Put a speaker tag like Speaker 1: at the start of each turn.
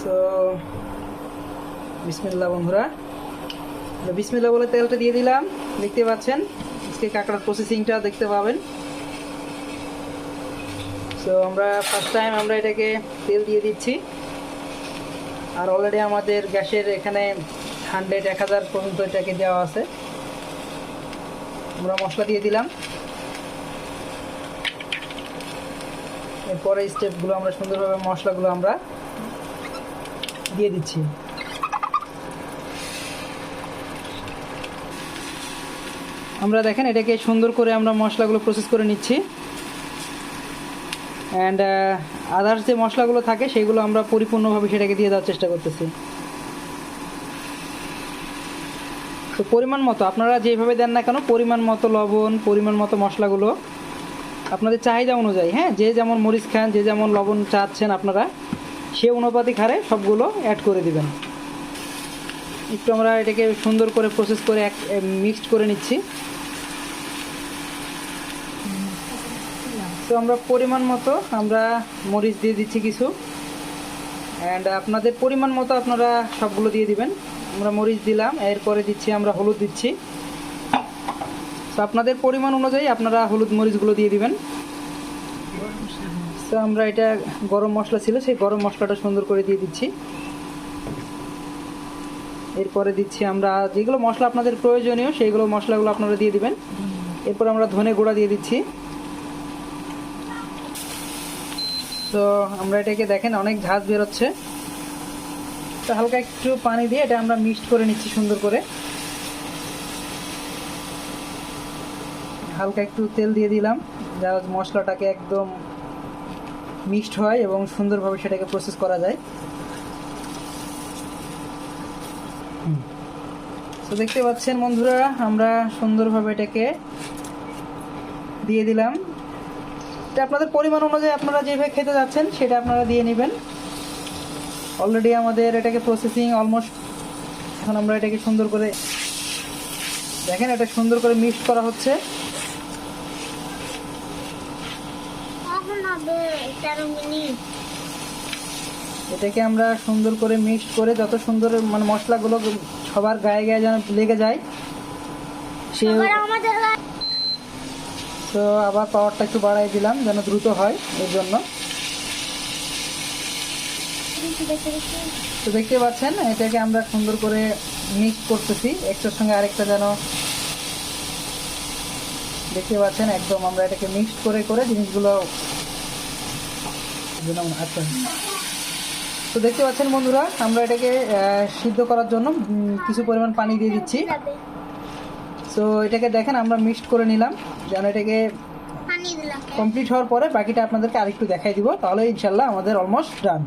Speaker 1: So বিসমিল্লা বন্ধুরা। বিসমিল্লা বলে তেলটা দিয়ে দিলাম। দেখতে পাচ্ছেন, আজকে কাঁকড়ার প্রসেসিংটা দেখতে পাবেন। সো, আমরা ফার্স্ট টাইম আমরা এটাকে তেল দিয়ে দিচ্ছি। আর অলরেডি আমাদের গ্যাসের এখানে হান্ড্রেড এক হাজার পর্যন্ত এটাকে দেওয়া আছে। আমরা মশলা দিয়ে দিলাম। এরপরে স্টেপগুলো আমরা সুন্দরভাবে মশলাগুলো আমরা দিয়ে দিচ্ছি। আমরা দেখেন এটাকে সুন্দর করে আমরা মশলাগুলো প্রসেস করে নিচ্ছি। অ্যান্ড আদার্স যে মশলাগুলো থাকে, সেগুলো আমরা পরিপূর্ণভাবে সেটাকে দিয়ে দেওয়ার চেষ্টা করতেছি। তো পরিমাণ মতো, আপনারা যেভাবে দেন না কেন, পরিমাণ মতো লবণ, পরিমাণ মতো মশলাগুলো আপনাদের চাহিদা অনুযায়ী হ্যাঁ? যে যেমন মরিচ খান, যে যেমন লবণ চাচ্ছেন আপনারা সে অনুপাতিক হারে সবগুলো অ্যাড করে দিবেন। একটু আমরা এটাকে সুন্দর করে প্রসেস করে এক মিক্সড করে নিচ্ছি। তো আমরা পরিমাণ মতো আমরা মরিচ দিয়ে দিচ্ছি কিছু। অ্যান্ড আপনাদের পরিমাণ মতো আপনারা সবগুলো দিয়ে দিবেন। আমরা মরিচ দিলাম, এরপরে দিচ্ছি, আমরা হলুদ দিচ্ছি। তো আপনাদের পরিমাণ অনুযায়ী আপনারা হলুদ মরিচগুলো দিয়ে দিবেন। তো আমরা এটা গরম মশলা ছিল, সেই গরম মশলাটা সুন্দর করে দিয়ে দিচ্ছি। এরপরে দিচ্ছি আমরা যেগুলো মশলা আপনাদের প্রয়োজনীয়, সেইগুলো মশলাগুলো আপনারা দিয়ে দিবেন। এরপর আমরা ধনে গুঁড়া দিয়ে দিচ্ছি। তো আমরা এটাকে দেখেন, অনেক ঝাঁজ বেরোচ্ছে। তো হালকা একটু পানি দিয়ে এটা আমরা মিক্সড করে নিচ্ছি সুন্দর করে। হালকা একটু তেল দিয়ে দিলাম। যা মশলাটাকে একদম মিক্সড হয় এবং সুন্দরভাবে সেটাকে প্রসেস করা যায়। তো দেখতে পাচ্ছেন বন্ধুরা, আমরা সুন্দরভাবে এটাকে দিয়ে দিলাম। এটা আপনাদের পরিমাণ অনুযায়ী আপনারা যেভাবে খেতে যাচ্ছেন, সেটা আপনারা দিয়ে নেবেন। অলরেডি আমাদের এটাকে প্রসেসিং অলমোস্ট এখন আমরা এটাকে সুন্দর করে দেখেন, এটা সুন্দর করে মিক্সড করা হচ্ছে। এটাকে আমরা সুন্দর করে মিক্স করে যত সুন্দর মানে মশলাগুলো সবার গায়ে গায়ে যেন লেগে যায় সে তো আবার পাওয়ারটা একটু বাড়াই দিলাম যেন দ্রুত হয় এর জন্য। তো দেখতে পাচ্ছেন এটাকে আমরা সুন্দর করে মিক্স করতেছি একটার সঙ্গে আরেকটা যেন দেখতে পাচ্ছেন একদম আমরা এটাকে মিক্সড করে করে জিনিসগুলো তো দেখতে পাচ্ছেন বন্ধুরা আমরা এটাকে সিদ্ধ করার জন্য কিছু পরিমাণ পানি দিয়ে দিচ্ছি।
Speaker 2: সো
Speaker 1: তো এটাকে দেখেন আমরা মিক্সড করে নিলাম। যেন এটাকে কমপ্লিট হওয়ার পরে বাকিটা আপনাদেরকে আরেকটু দেখাই দিব। তাহলে ইনশাল্লাহ আমাদের অলমোস্ট ডান।